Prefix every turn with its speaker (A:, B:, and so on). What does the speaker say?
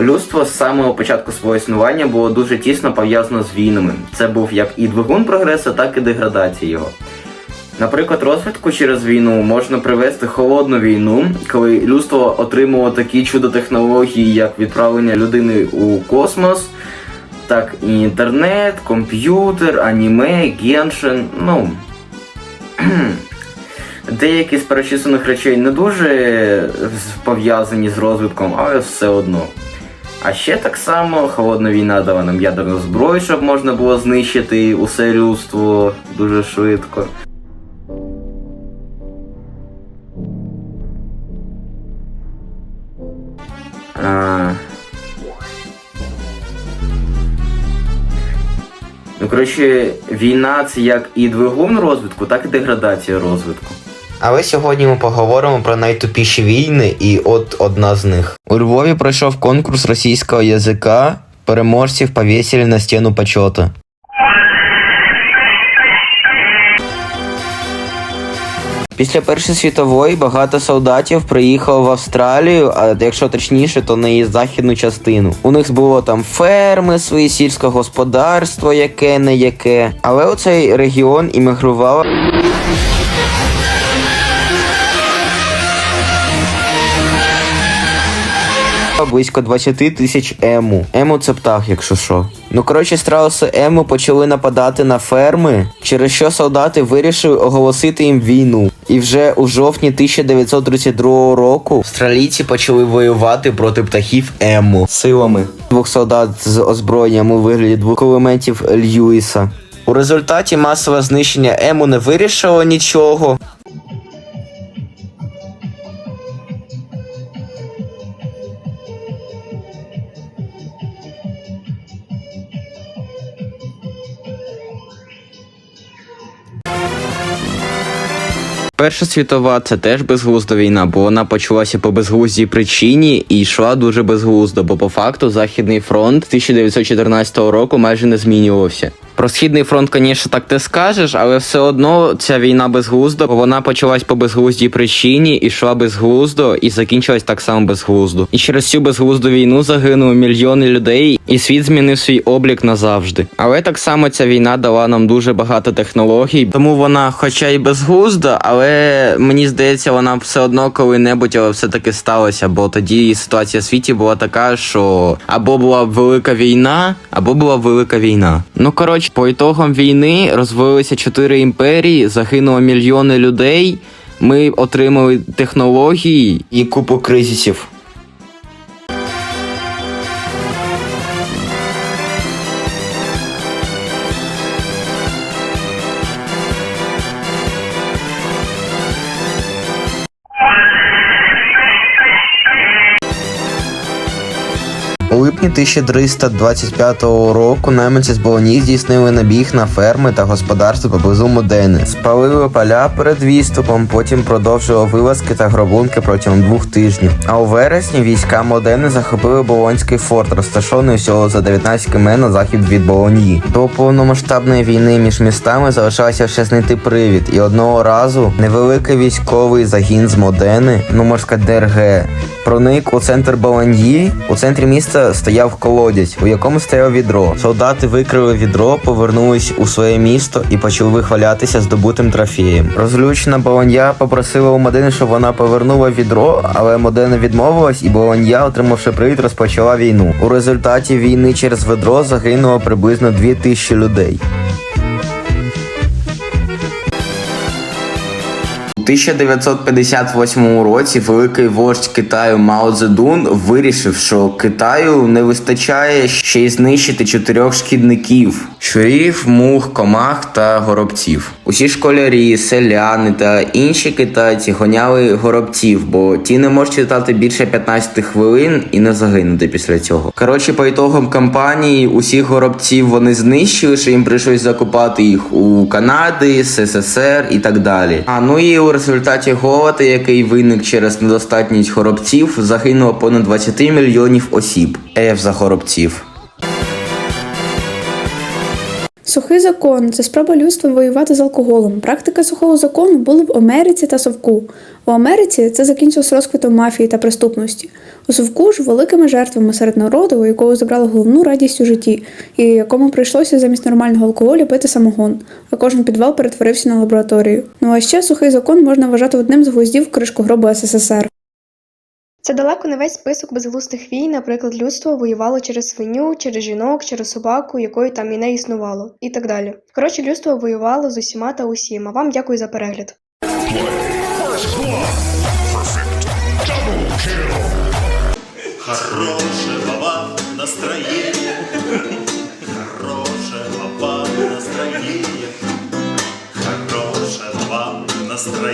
A: Людство з самого початку свого існування було дуже тісно пов'язано з війнами. Це був як і двигун прогресу, так і деградація його. Наприклад, розвитку через війну можна привести холодну війну, коли людство отримало такі чудо-технології, як відправлення людини у космос, так і інтернет, комп'ютер, аніме, геншин. Ну деякі з перечислених речей не дуже пов'язані з розвитком, але все одно. А ще так само холодна війна дала нам ядерну зброю, щоб можна було знищити усе людство дуже швидко. А... Ну, коротше, війна це як і двигун розвитку, так і деградація розвитку.
B: Але сьогодні ми поговоримо про найтупіші війни, і от одна з них. У Львові пройшов конкурс російського язика. Переможців повісили на стіну почету. Після Першої світової багато солдатів приїхало в Австралію, а якщо точніше, то на її західну частину. У них було там ферми, свої сільське господарство, яке не яке. Але у цей регіон іммігрувало близько 20 тисяч ему. Ему це птах, якщо що. Ну коротше, страуси ему почали нападати на ферми, через що солдати вирішили оголосити їм війну. І вже у жовтні 1932 року австралійці почали воювати проти птахів ему силами двох солдат з озброєнням у вигляді двох кулеметів Льюіса. У результаті масове знищення ему не вирішило нічого. Перша світова це теж безглузда війна, бо вона почалася по безглуздій причині і йшла дуже безглуздо, бо по факту Західний фронт 1914 року майже не змінювався. Про східний фронт, звісно, так ти скажеш, але все одно ця війна безглузда, бо вона почалась по безглуздій причині, йшла безглуздо, і закінчилась так само безглуздо. І через цю безглузду війну загинули мільйони людей, і світ змінив свій облік назавжди. Але так само ця війна дала нам дуже багато технологій, тому вона, хоча й безглузда, але мені здається, вона все одно коли-небудь, але все-таки сталося, бо тоді ситуація в світі була така, що або була велика війна, або була велика війна. Ну коротше, по ітогам війни розвилися чотири імперії, загинуло мільйони людей. Ми отримали технології і купу кризисів. У липні 1325 року найманці з Болоні здійснили набіг на ферми та господарства поблизу Модени. Спалили поля перед відступом, потім продовжили вилазки та грабунки протягом двох тижнів. А у вересні війська Модени захопили Болонський форт, розташований всього за 19 км на захід від Болоньї. До повномасштабної війни між містами залишалося ще знайти привід, і одного разу невеликий військовий загін з Модени, ну можна сказати ДРГ, проник у центр Болоньї. У центрі міста стояв колодязь, у якому стояло відро. Солдати викрили відро, повернулись у своє місто і почали вихвалятися здобутим трофеєм. Розлючена Болонья попросила у Модени, щоб вона повернула відро, але Модена відмовилась, і Болонья, отримавши привід, розпочала війну. У результаті війни через ведро загинуло приблизно 2000 людей. 1958 році великий вождь Китаю Мао Цзедун вирішив, що Китаю не вистачає ще й знищити чотирьох шкідників: щурів, мух, комах та горобців. Усі школярі, селяни та інші китайці гоняли горобців, бо ті не можуть читати більше 15 хвилин і не загинути після цього. Коротше, по ітогам кампанії усіх горобців вони знищили, що їм прийшлось закупати їх у Канади, СССР і так далі. А ну і у результаті голода, який виник через недостатність хоробців, загинуло понад 20 мільйонів осіб. Еф за горобців.
C: Сухий закон це спроба людства воювати з алкоголем. Практика сухого закону була в Америці та Совку. У Америці це закінчилось розквітом мафії та преступності. У Совку ж великими жертвами серед народу, у якого забрали головну радість у житті, і якому прийшлося замість нормального алкоголю пити самогон, а кожен підвал перетворився на лабораторію. Ну а ще сухий закон можна вважати одним з гвоздів кришку гробу СССР.
D: Це далеко не весь список безглустих війн, наприклад, людство воювало через свиню, через жінок, через собаку, якої там і не існувало, і так далі. Коротше, людство воювало з усіма та усім. А вам дякую за перегляд.
E: Хорошего вам настроения. Хорошего вам настроения. Хорошего вам настроения.